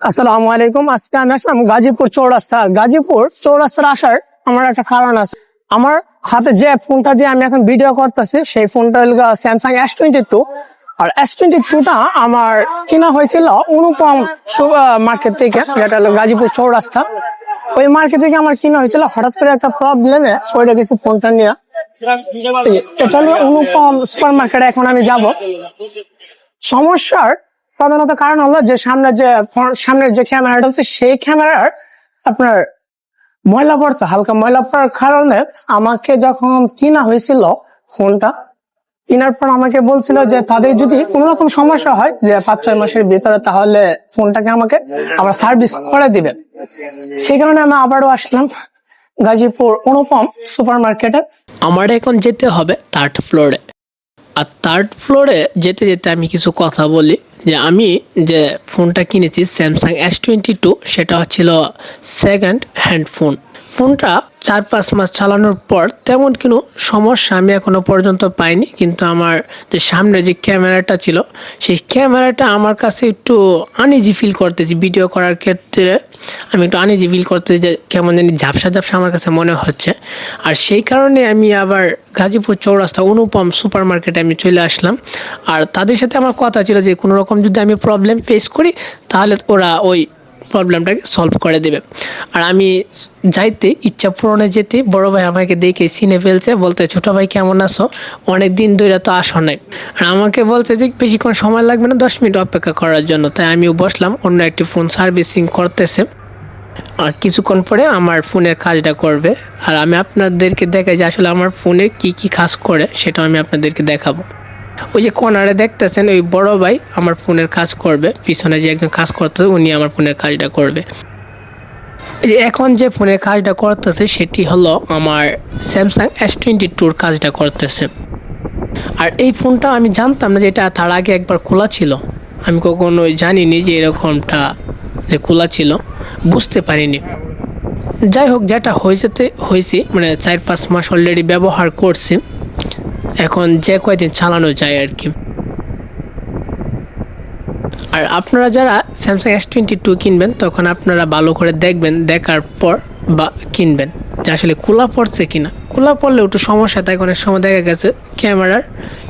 আসসালামু আলাইকুম। আজকে আমি আসলাম গাজীপুর চৌরাস্তা। গাজীপুর চৌরাস্তার আসার আমার একটা কারণ আছে। আমার হাতে যে ফোনটা দিয়ে আমি এখন ভিডিও করতেছি, সেই ফোনটা হলো স্যামসাং এস টোয়েন্টি টু আর এস টোয়েন্টি টুটা আমার কেনা হয়েছিল অনুপম মার্কেট থেকে, যেটা হলো গাজীপুর চৌরাস্তা। ওই মার্কেট থেকে আমার কিনা হয়েছিল, হঠাৎ করে একটা প্রবলেমে ওইটা কিছু ফোনটা নিয়ে। এটা হলো অনুপম সুপার মার্কেটে এখন আমি যাব। সমস্যার প্রধানত কারণ হলো যে সামনে যে সামনের যে ক্যামেরাটা আছে সেই ক্যামেরার আপনার ময়লা পড়ছে, হালকা ময়লা পড়ার কারণে আমাকে যখন কিনা হয়েছিল ফোনটা, কেনার পর আমাকে বলছিল যে তাদের যদি কোনো রকম সমস্যা হয়, যে পাঁচ, ছয় মাসের ভিতরে তাহলে ফোনটাকে আমাকে আবার সার্ভিস করে দিবে সেই কারণে আমি আবারও আসলাম গাজীপুর অনুপম সুপার মার্কেটে আমার এখন যেতে হবে থার্ড ফ্লোরে আর থার্ড ফ্লোরে যেতে যেতে আমি কিছু কথা বলি। যে আমি যে ফোনটা কিনেছি স্যামসাং এস টোয়েন্টি টু সেটা হচ্ছিল সেকেন্ড হ্যান্ড ফোন ফোনটা চার পাঁচ মাস চালানোর পর তেমন কোনো সমস্যা আমি এখনও পর্যন্ত পাইনি। কিন্তু আমার যে সামনে যে ক্যামেরাটা ছিল, সেই ক্যামেরাটা আমার কাছে একটু আনইজি ফিল করতেছি ভিডিও করার ক্ষেত্রে। আমি একটু আনইজি ফিল করতেছি যে কেমন জানি ঝাপসা ঝাপসা আমার কাছে মনে হচ্ছে। আর সেই কারণে আমি আবার গাজীপুর চৌরাস্তা অনুপম সুপার মার্কেটে আমি চলে আসলাম। আর তাদের সাথে আমার কথা ছিল যে কোনো রকম যদি আমি প্রবলেম ফেস করি, তাহলে ওরা ওই প্রবলেমটাকে সলভ করে দেবে। আর আমি যাইতে ইচ্ছা পূরণে যেতে বড় ভাই আমাকে দেখে চিনে ফেলছে, বলতে, ছোট ভাই, কেমন আছো? অনেক দিন ধরে তো আসো নাই। আর আমাকে বলছে যে, বেশিক্ষণ সময় লাগবে না, দশ মিনিট অপেক্ষা করার জন্য। তাই আমিও বসলাম, অন্য একটি ফোন সার্ভিসিং করতেছে। আর কিছুক্ষণ পরে আমার ফোনের কাজটা করবে। আর আমি আপনাদেরকে দেখাই যে, আসলে আমার ফোনে কি কি কাজ করে সেটা আমি আপনাদেরকে দেখাবো। ওই যে কর্নারে দেখতেছেন ওই বড় ভাই আমার ফোনের কাজ করবে, পিছনে যে একজন কাজ করতেছে উনি আমার ফোনের কাজটা করবে। এখন যে ফোনের কাজটা করতেছে সেটি হলো আমার স্যামসাং এস টোয়েন্টি টুর কাজটা করতেছে। আর এই ফোনটা আমি জানতাম না যে এটা তার আগে একবার খোলা ছিল। আমি কখনো জানিনি যে এরকমটা যে খোলা ছিল, বুঝতে পারিনি। যাই হোক, যেটা হয়েছে হয়েছে মানে চার পাঁচ মাস অলরেডি ব্যবহার করছি। এখন যে কয়দিন চালানো যায় আর কি। আর আপনারা যারা স্যামসাং এস টোয়েন্টি টু কিনবেন, তখন আপনারা ভালো করে দেখবেন, দেখার পর বা কিনবেন যে আসলে খোলা পড়ছে কিনা। খোলা পড়লে একটু সমস্যা থাকে অনেক সময় দেখা গেছে ক্যামেরার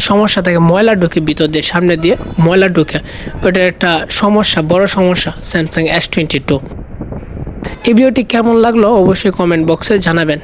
সমস্যা থাকে, ময়লা ঢুকে ভিতর দিয়ে, সামনে দিয়ে ময়লা ঢুকে। ওটা একটা সমস্যা, বড় সমস্যা স্যামসাং এস টোয়েন্টি টু এই ভিডিওটি কেমন লাগল অবশ্যই কমেন্ট বক্সে জানাবেন।